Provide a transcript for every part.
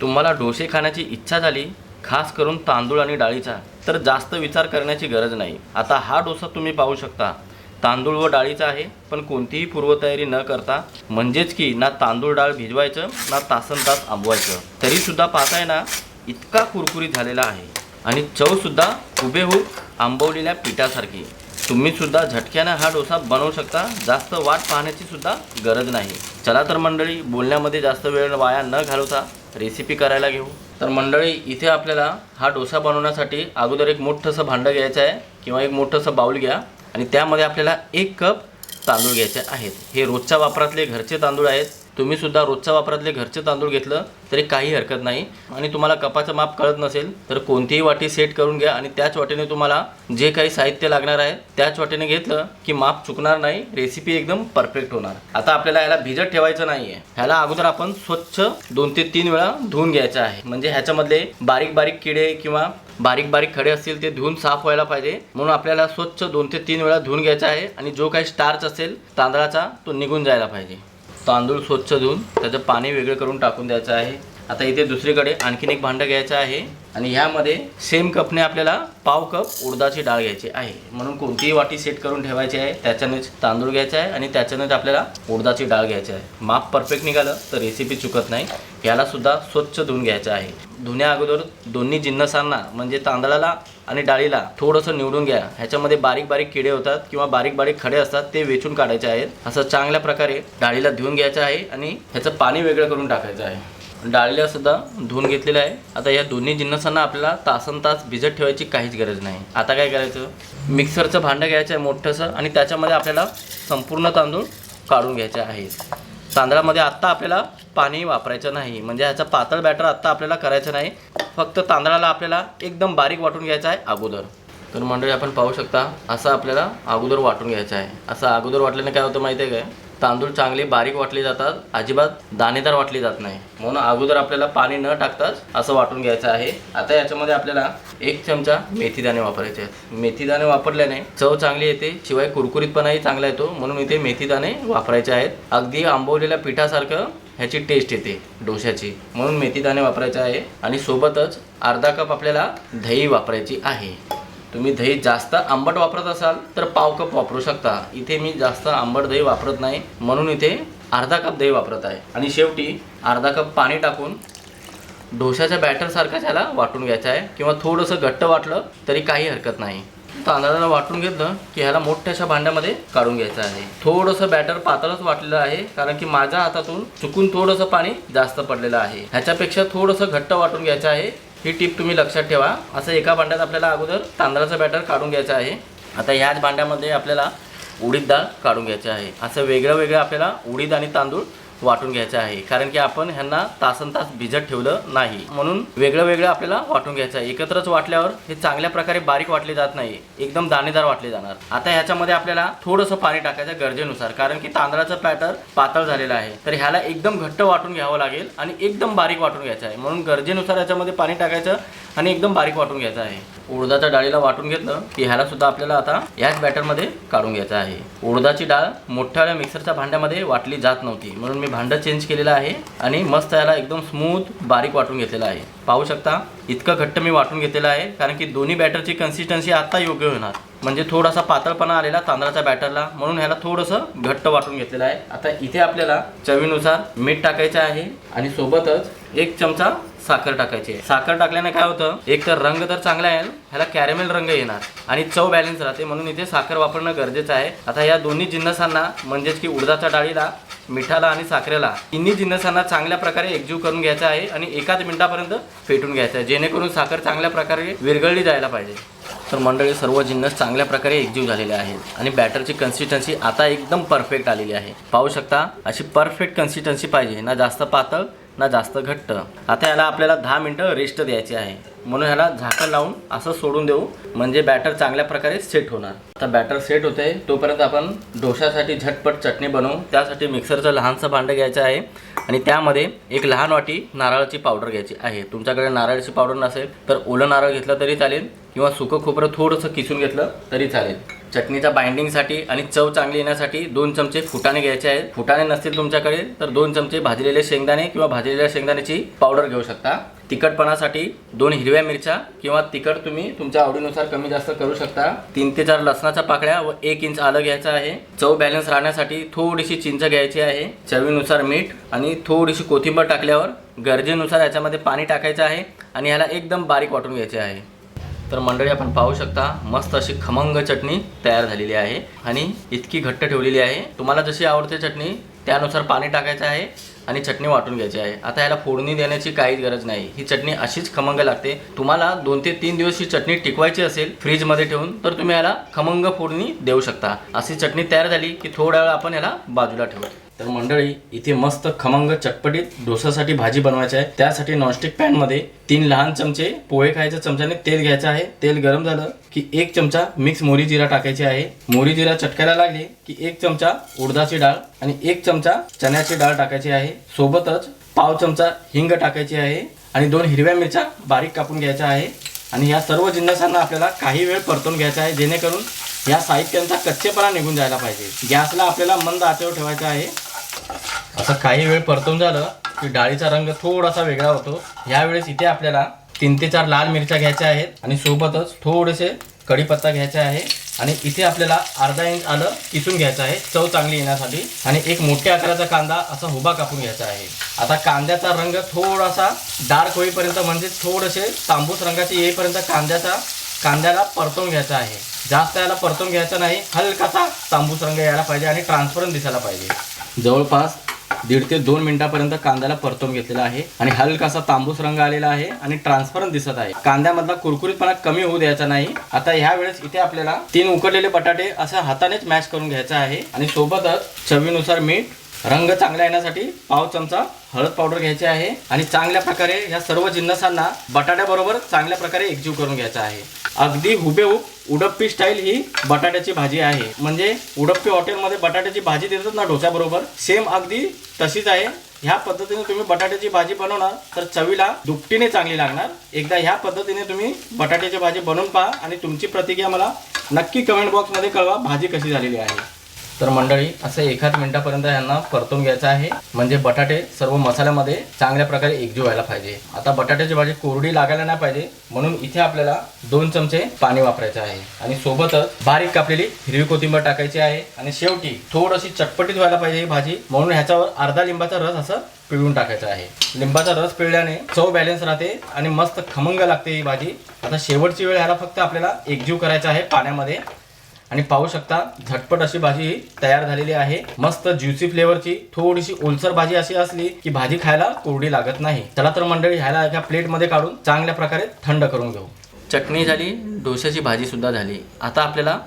तुम्हाला डोसे खाण्याची इच्छा झाली खास करून तांदूळ आणि डाळीचा तर जास्त विचार करण्याची गरज नाही. आता हा डोसा तुम्ही पाहू शकता. तांदूळ व डाळीचा आहे पण कोणतीही पूर्वतयारी न करता म्हणजेच की ना तांदूळ डाळ भिजवायचं ना तासन तास आंबवायचं. तरीसुद्धा पाहताय ना इतका कुरकुरीत झालेला आहे. आणि चवसुद्धा हुबेहूब आंबवलेल्या पिठासारखी. तुम्ही सुद्धा झटक्यानं हा डोसा बनवू शकता जास्त वाट पाहण्याची सुद्धा गरज नाही. चला तर मंडळी बोलण्यामध्ये जास्त वेळ वाया न घालवता रेसिपी करायला घेऊ. तर मंडळी इथे आपल्याला हा डोसा बनवण्यासाठी अगोदर एक मोठंसं भांडं घ्यायचं आहे किंवा एक मोठंसं बाऊल घ्या आणि त्यामध्ये आपल्याला एक कप तांदूळ घ्यायचे आहेत. हे रोजच्या वापरातले घरचे तांदूळ आहेत. तुम्ही सुद्धा रोजच्या वापरातले घरचे तांदूळ घेतलं तरी काही हरकत नाही. आणि तुम्हाला कपाचं माप कळत नसेल तर कोणतीही वाटी सेट करून घ्या आणि त्याच वाटेने तुम्हाला जे काही साहित्य लागणार आहे त्याच वाटेने घेतलं की माप चुकणार नाही रेसिपी एकदम परफेक्ट होणार. आता आपल्याला याला भिजत ठेवायचं नाही आहे ह्याला अगोदर आपण स्वच्छ दोन ते तीन वेळा धुवून घ्यायचं आहे. म्हणजे ह्याच्यामधले बारीक बारीक किडे किंवा बारीक बारीक खडे असतील ते धुवून साफ व्हायला पाहिजे. म्हणून आपल्याला स्वच्छ दोन ते तीन वेळा धुवून घ्यायचा आहे आणि जो काही स्टार्च असेल तांदळाचा तो निघून जायला पाहिजे. तांदूळ स्वच्छ धुवून त्याचं पाणी वेगळं करून टाकून द्यायचं आहे. आता इथे दुसरीकडे आणखीन एक भांडं घ्यायचं आहे. आणि ह्यामध्ये सेम कपने आपल्याला पाव कप उडदाची डाळ घ्यायची आहे. म्हणून कोणतीही वाटी सेट करून ठेवायची आहे. त्याच्यानेच तांदूळ घ्यायचा आहे आणि त्याच्यानेच आपल्याला उडदाची डाळ घ्यायची आहे. माप परफेक्ट निघालं तर रेसिपी चुकत नाही. यालासुद्धा स्वच्छ धुवून घ्यायचं आहे. धुण्या अगोदर दोन्ही जिन्नसांना म्हणजे तांदळाला आणि डाळीला थोडंसं निवडून घ्या. ह्याच्यामध्ये बारीक बारीक किडे होतात किंवा बारीक बारीक खडे असतात ते वेचून काढायचे आहेत. असं चांगल्या प्रकारे डाळीला धुवून घ्यायचं आहे आणि ह्याचं पाणी वेगळं करून टाकायचं आहे. डाळल्या सुद्धा धुवून घेतलेल्या आहे. आता या दोन्ही जिन्नसांना आपल्याला तासन तास भिजत ठेवायची काहीच गरज नाही. आता काय करायचं? मिक्सरचं भांडं घ्यायचं आहे मोठंसं आणि त्याच्यामध्ये आपल्याला संपूर्ण तांदूळ काढून घ्यायचे आहेत. तांदळामध्ये आत्ता आपल्याला पाणी वापरायचं नाही. म्हणजे ह्याचं पातळ बॅटर आत्ता आपल्याला करायचं नाही. फक्त तांदळाला आपल्याला एकदम बारीक वाटून घ्यायचं आहे अगोदर. तर मंडळी आपण पाहू शकता असं आपल्याला अगोदर वाटून घ्यायचं आहे. असं अगोदर वाटल्याने काय होतं माहिती आहे काय? तांदूळ चांगले बारीक वाटले जातात अजिबात दाणेदार वाटले जात नाही. म्हणून अगोदर आपल्याला पाणी न टाकताच असं वाटून घ्यायचं आहे. आता याच्यामध्ये आपल्याला एक चमचा मेथीदाणे वापरायचे आहेत. मेथीदाणे वापरल्याने चव चांगली येते शिवाय कुरकुरीतपणाही चांगला येतो म्हणून इथे मेथीदाणे वापरायचे आहेत. अगदी आंबवलेल्या पिठासारखं ह्याची टेस्ट येते डोश्याची. म्हणून मेथीदाणे वापरायचे आहे. आणि सोबतच अर्धा कप आपल्याला दही वापरायची आहे. तुम्ही दही जास्त आंबट वापरत असाल तर पाव कप वापरू शकता. इथे मी जास्त आंबट दही वापरत नाही. म्हणून इथे अर्धा कप दही वापरत आहे. आणि शेवटी अर्धा कप पाणी टाकून डोशाच्या बॅटरसारखा त्याला वाटून घ्यायचं आहे. किंवा थोडंसं घट्ट वाटलं तरी काही हरकत नाही. तांदळाला वाटून घेतलं की ह्याला मोठ्याशा भांड्यामध्ये काढून घ्यायचं आहे. थोडंसं बॅटर पातळच वाटलेलं आहे कारण की माझ्या हातातून चुकून थोडंसं पाणी जास्त पडलेलं आहे. ह्याच्यापेक्षा थोडंसं घट्ट वाटून घ्यायचं आहे. ही टीप तुम्ही लक्षात ठेवा. असं एका भांड्यात आपल्याला अगोदर तांदळाचं बॅटर काढून घ्यायचं आहे. आता ह्याच भांड्यामध्ये आपल्याला उडीद डाळ काढून घ्यायची आहे. असं वेगळं वेगळं आपल्याला उडीद आणि तांदूळ वाटून घ्यायचं आहे. कारण की आपण ह्यांना तासन तास भिजत ठेवलं नाही. म्हणून वेगळं वेगळं आपल्याला वाटून घ्यायचं आहे. एकत्रच वाटल्यावर हे चांगल्या प्रकारे बारीक वाटले जात नाही. एकदम दाणेदार वाटले जाणार. आता ह्याच्यामध्ये आपल्याला थोडंसं पाणी टाकायचं गरजेनुसार. कारण की तांदळाचं पॅटर पातळ झालेलं आहे. तर ह्याला एकदम घट्ट वाटून घ्यावं लागेल आणि एकदम बारीक वाटून घ्यायचं आहे. म्हणून गरजेनुसार याच्यामध्ये पाणी टाकायचं आणि एकदम बारीक वाटून घ्यायचं आहे. उडदाच्या डाळीला वाटून घेतलं की ह्याला सुद्धा आपल्याला आता याच बॅटरमध्ये काढून घ्यायचं आहे. उडदाची डाळ मोठ्या मिक्सरच्या भांड्यामध्ये वाटली जात नव्हती. म्हणून मी भांडं चेंज केलेलं आहे आणि मस्त याला एकदम स्मूथ बारीक वाटून घेतलेलं आहे. पाहू शकता इतकं घट्ट मी वाटून घेतलेलं आहे कारण की दोन्ही बॅटरची कन्सिस्टन्सी आता योग्य होणार. म्हणजे थोडासा पातळपणा आलेला तांदळाच्या बॅटरला म्हणून ह्याला थोडंसं घट्ट वाटून घेतलेलं आहे. आता इथे आपल्याला चवीनुसार मीठ टाकायचं आहे आणि सोबतच एक चमचा साखर टाकायची आहे. साखर टाकल्याने काय होतं एक तर रंग तर चांगला आहे ह्याला कॅरेमेल रंग येणार आणि चव बॅलन्स राहते. म्हणून इथे साखर वापरणं गरजेचं आहे. आता या दोन्ही जिन्नसांना म्हणजेच की उडदाच्या डाळीला मिठाला आणि साखरेला तिन्ही जिन्नसांना चांगल्या प्रकारे एकजीव करून घ्यायचा आहे आणि एकाच मिनिटापर्यंत फेटून घ्यायचं आहे. जेणेकरून साखर चांगल्या प्रकारे विरघळली जायला पाहिजे. तर मंडळी सर्व जिन्नस चांगल्या प्रकारे एकजीव झालेले आहेत आणि बॅटरची कन्सिस्टन्सी आता एकदम परफेक्ट आलेली आहे. पाहू शकता अशी परफेक्ट कन्सिस्टन्सी पाहिजे. ना जास्त पातळ ना जास्त घट्ट. आता याला आपल्याला दहा मिनटं रेस्ट द्यायची आहे. म्हणून ह्याला झाकण लावून असं सोडून देऊ. म्हणजे बॅटर चांगल्या प्रकारे सेट होणार. आता बॅटर सेट होते. तोपर्यंत आपण डोशासाठी झटपट चटणी बनवू. त्यासाठी मिक्सरचं लहानसं भांडं घ्यायचं आहे. आणि त्यामध्ये एक लहान वाटी नारळाची पावडर घ्यायची आहे. तुमच्याकडे नारळाची पावडर नसेल तर ओलं नारळ घेतलं तरी चालेल. किंवा सुकं खोबरं थोडंसं किसून घेतलं तरी चालेल. चटणीच्या बाइंडिंगसाठी आणि चव चांगली येण्यासाठी दोन चमचे फुटाणे घ्यायचे आहेत. फुटाणे नसतील तुमच्याकडे तर दोन चमचे भाजलेले शेंगदाणे किंवा भाजलेल्या शेंगदाण्याची पावडर घेऊ शकता. तिखटपणासाठी दोन हिरव्या मिरच्या किंवा तिखट तुम्ही तुमच्या आवडीनुसार कमी जास्त करू शकता. तीन ते चार लसणाच्या पाकळ्या व एक इंच आलं घ्यायचं आहे. चव बॅलन्स राहण्यासाठी थोडीशी चिंच घ्यायची आहे. चवीनुसार मीठ आणि थोडीशी कोथिंबीर टाकल्यावर गरजेनुसार याच्यामध्ये पाणी टाकायचं आहे आणि ह्याला एकदम बारीक वाटून घ्यायचे आहे. तर मंडळी आपण पाहू शकता मस्त अशी खमंग चटणी तयार झालेली आहे आणि इतकी घट्ट ठेवलेली आहे. तुम्हाला जशी आवडते चटणी त्यानुसार पाणी टाकायचं आहे आणि चटणी वाटून घ्यायची आहे. आता याला फोडणी देण्याची काहीच गरज नाही. ही चटणी अशीच खमंग लागते. तुम्हाला दोन ते तीन दिवस ही चटणी टिकवायची असेल फ्रीजमध्ये ठेवून तर तुम्ही याला खमंग फोडणी देऊ शकता. अशी चटणी तयार झाली की थोड्या वेळ आपण याला बाजूला ठेवू तर मंडळी इथे मस्त खमंग चटपटीत डोसासाठी भाजी बनवायची आहे. त्यासाठी नॉनस्टिक पॅनमध्ये तीन लहान चमचे पोहे खायच्या चमच्याने तेल घ्यायचं आहे. तेल गरम झालं की एक चमचा मिक्स मोरी जिरा टाकायची आहे. मोरी जिरा चटकायला लागले की एक चमचा उडदाची डाळ आणि एक चमचा चण्याची डाळ टाकायची आहे. सोबतच पाव चमचा हिंग टाकायची आहे आणि दोन हिरव्या मिरच्या बारीक कापून घ्यायच्या आहे. आणि या सर्व जिन्नसांना आपल्याला काही वेळ परतून घ्यायचा आहे जेणेकरून या साहित्यांचा कच्चेपणा निघून जायला पाहिजे. गॅसला आपल्याला मंद आचेवर ठेवायचा आहे. असं काही वेळ परतून झालं की डाळीचा रंग थोडासा वेगळा होतो. यावेळेस इथे आपल्याला तीन ते चार लाल मिरच्या घ्यायच्या आहेत आणि सोबतच थोडेसे कढीपत्ता घ्यायचा आहे आणि इथे आपल्याला अर्धा इंच आलं किसून घ्यायचं आहे. चव चांगली येण्यासाठी आणि एक मोठ्या आकाराचा कांदा असा उभा कापून घ्यायचा आहे. आता कांद्याचा रंग थोडासा डार्क होईपर्यंत म्हणजे थोडेसे तांबूस रंगाचे येईपर्यंत कांद्याचा कांद्याला परतून घ्यायचा आहे. जास्त याला परतून घ्यायचा नाही. हलकासा तांबूस रंग यायला पाहिजे आणि ट्रान्सपरंट दिसायला पाहिजे. जवळपास दीड ते दोन मिनिटापर्यंत कांद्याला परतून घेतलेला आहे आणि हलकासा तांबूस रंग आलेला आहे आणि ट्रान्सपरंट दिसत आहे. कांद्यामधला कुरकुरीतपणा कमी होऊ द्यायचा नाही. आता ह्या वेळेस इथे आपल्याला तीन उकडलेले बटाटे असं हातानेच मॅश करून घ्यायचा आहे आणि सोबतच चवीनुसार मीठ रंग चांगला येण्यासाठी पाव चमचा हळद पावडर घ्यायची आहे आणि चांगल्या प्रकारे या सर्व जिन्नसांना बटाट्याबरोबर चांगल्या प्रकारे एकजीव करून घ्यायचा आहे. अगदी हुबेहूब उडप्पी स्टाईल ही बटाट्याची भाजी आहे. म्हणजे उडप्पी हॉटेलमध्ये बटाट्याची भाजी देतात ना डोस्याबरोबर सेम अगदी तशीच आहे. ह्या पद्धतीने तुम्ही बटाट्याची भाजी बनवणार तर चवीला दुपटीने चांगली लागणार. एकदा ह्या पद्धतीने तुम्ही बटाट्याची भाजी बनवून पहा आणि तुमची प्रतिक्रिया मला नक्की कमेंट बॉक्समध्ये कळवा. भाजी कशी झालेली आहे. तर मंडळी असं एखाद मिनिटापर्यंत यांना परतून घ्यायचं आहे. म्हणजे बटाटे सर्व मसाल्यामध्ये चांगल्या प्रकारे एकजीव व्हायला पाहिजे. आता बटाट्याची भाजी कोरडी लागायला नाही पाहिजे म्हणून इथे आपल्याला दोन चमचे पाणी वापरायचे आहे. आणि सोबतच बारीक कापलेली हिरवी कोथिंबीर टाकायची आहे. आणि शेवटी थोडीशी चटपटीत व्हायला पाहिजे ही भाजी म्हणून ह्याच्यावर अर्धा लिंबाचा रस असं पिळून टाकायचा आहे. लिंबाचा रस पिळल्याने चव बॅलन्स राहते आणि मस्त खमंग लागते ही भाजी. आता शेवटची वेळ ह्याला फक्त आपल्याला एकजीव करायचा आहे पाण्यामध्ये. आणि पाहू शकता झटपट अशी भाजी तयार झालेली आहे. मस्त ज्युसी फ्लेवरची थोडीशी ओलसर भाजी अशी असली की भाजी खायला कोरडी लागत नाही. चला तर मंडळी ह्याला एका प्लेटमध्ये काढून चांगल्या प्रकारे थंड करून घेऊ. चटणी झाली डोश्याची भाजी सुद्धा झाली. आता आपल्याला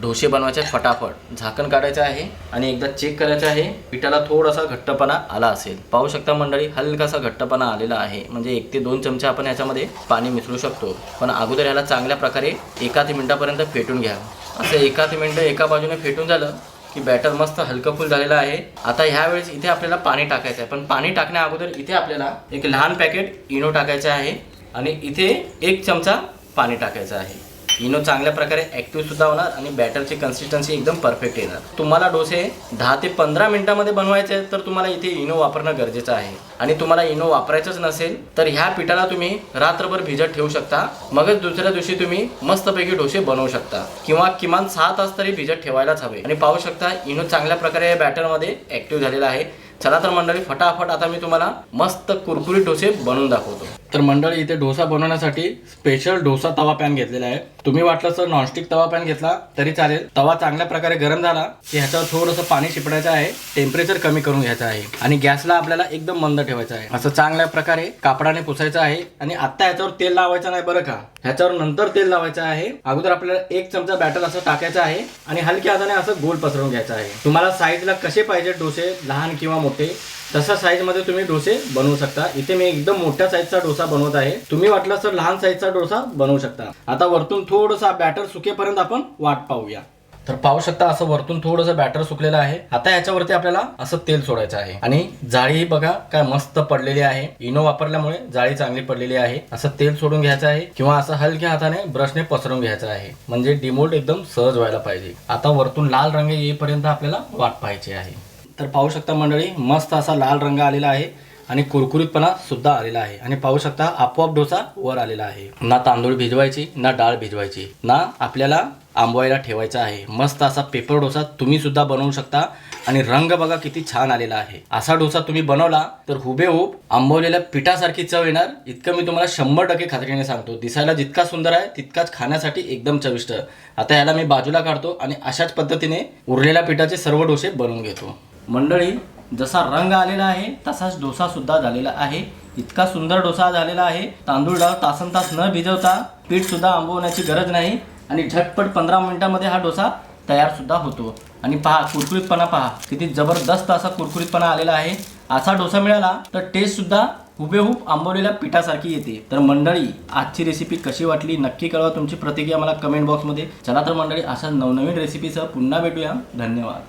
डोसे बनवायचे फटाफट. झाकण काढायचं आहे आणि एकदा चेक करायचं आहे. पिठाला थोडासा घट्टपणा आला असेल. पाहू शकता मंडळी हलकासा घट्टपणा आलेला आहे. म्हणजे एक ते दोन चमचे आपण याच्यामध्ये पाणी मिसळू शकतो. पण अगोदर ह्याला चांगल्या प्रकारे एका ते मिनिटापर्यंत फेटून घ्या. असं एकाच मिनटं एका बाजूने फेटून झालं की बॅटर मस्त हलकं फुल झालेलं आहे. आता ह्यावेळेस इथे आपल्याला पाणी टाकायचं आहे. पण पाणी टाकण्या अगोदर इथे आपल्याला एक लहान पॅकेट इनो टाकायचं आहे आणि इथे एक चमचा पाणी टाकायचं आहे. इनो चांगल्या प्रकारे ॲक्टिव्ह सुद्धा होणार आणि बॅटरची कन्सिस्टन्सी एकदम परफेक्ट येणार. तुम्हाला डोसे दहा ते पंधरा मिनिटामध्ये बनवायचे तर तुम्हाला इथे इनो वापरणं गरजेचं आहे. आणि तुम्हाला इनो वापरायचंच नसेल तर ह्या पिठाला तुम्ही रात्रभर भिजत ठेवू शकता. मगच दुसऱ्या दिवशी तुम्ही मस्तपैकी डोसे बनवू शकता. किंवा किमान सहा तास तरी भिजत ठेवायलाच हवे. आणि पाहू शकता इनो चांगल्या प्रकारे या बॅटरमध्ये ॲक्टिव्ह झालेला आहे. चला तर मंडळी फटाफट आता मी तुम्हाला मस्त कुरकुरी डोसे बनवून दाखवतो. तर मंडळी इथे डोसा बनवण्यासाठी स्पेशल डोसा तवा पॅन घेतलेला आहे. तुम्ही वाटलं तर नॉनस्टिक तवा पॅन घेतला तरी चालेल. तवा चांगल्या प्रकारे गरम झाला की ह्याच्यावर थोडंसं पाणी शिपडायचं आहे. टेम्परेचर कमी करून घ्यायचं आहे. आणि गॅसला आपल्याला एकदम मंद ठेवायचं आहे. असं चांगल्या प्रकारे कापडाने पुसायचं आहे. आणि आता ह्याच्यावर तेल लावायचं नाही बरं का? ह्याच्यावर नंतर तेल लावायचं आहे. अगोदर आपल्याला एक चमचा बॅटर असं टाकायचं आहे. आणि हलक्या हाताने असं गोल पसरवून घ्यायचं आहे. तुम्हाला साईजला कसे पाहिजे डोसे लहान किंवा मोठे तसा साईजमध्ये तुम्ही डोसे बनवू शकता. इथे मी एकदम मोठ्या साईजचा डोसा बनवत आहे. तुम्ही वाटलं तर लहान साईजचा डोसा बनवू शकता. आता वरतून थोडंसा बॅटर सुकेपर्यंत आपण वाट पाहूया. तर पाहू शकता असं वरतून थोडंसं बॅटर सुकलेलं आहे. आता याच्यावरती आपल्याला असं तेल सोडायचं आहे. आणि जाळी बघा काय मस्त पडलेली आहे. इनो वापरल्यामुळे जाळी चांगली पडलेली आहे. असं तेल सोडून घ्यायचं आहे किंवा असं हलक्या हाताने ब्रशने पसरून घ्यायचं आहे. म्हणजे डिमोल्ड एकदम सहज व्हायला पाहिजे. आता वरतून लाल रंग येईपर्यंत आपल्याला वाट पाहायची आहे. तर पाहू शकता मंडळी मस्त असा लाल रंग आलेला आहे आणि कुरकुरीतपणा सुद्धा आलेला आहे. आणि पाहू शकता आपोआप डोसा वर आलेला आहे. ना तांदूळ भिजवायची ना डाळ भिजवायची ना आपल्याला आंबवायला ठेवायचा आहे. मस्त असा पेपर डोसा तुम्ही सुद्धा बनवू शकता आणि रंग बघा किती छान आलेला आहे. असा डोसा तुम्ही बनवला तर हुबेहूब आंबवलेल्या पिठासारखी चव येणार. इतकं मी तुम्हाला शंभर टक्के खात्रीने सांगतो. दिसायला जितका सुंदर आहे तितकाच खाण्यासाठी एकदम चविष्ट. आता याला मी बाजूला काढतो आणि अशाच पद्धतीने उरलेल्या पिठाचे सर्व डोसे बनवून घेतो. मंडळी जसा रंग आलेला आहे तसाच डोसा सुद्धा झालेला आहे. इतका सुंदर डोसा झालेला आहे. तांदूळ डाळ तासन तास न भिजवता पीठ सुद्धा आंबवण्याची गरज नाही आणि झटपट पंधरा मिनिटामध्ये हा डोसा तयार सुद्धा होतो. आणि पहा कुरकुरीतपणा पहा. किती जबरदस्त असा कुरकुरीतपणा आलेला आहे. असा डोसा मिळाला तर टेस्ट सुद्धा हुबेहूब आंबवलेल्या पिठासारखी येते. तर मंडळी आजची रेसिपी कशी वाटली? नक्की कळवा तुमची प्रतिक्रिया मला कमेंट बॉक्समध्ये चला तर मंडळी अशा नवनवीन रेसिपीसह पुन्हा भेटूया. धन्यवाद.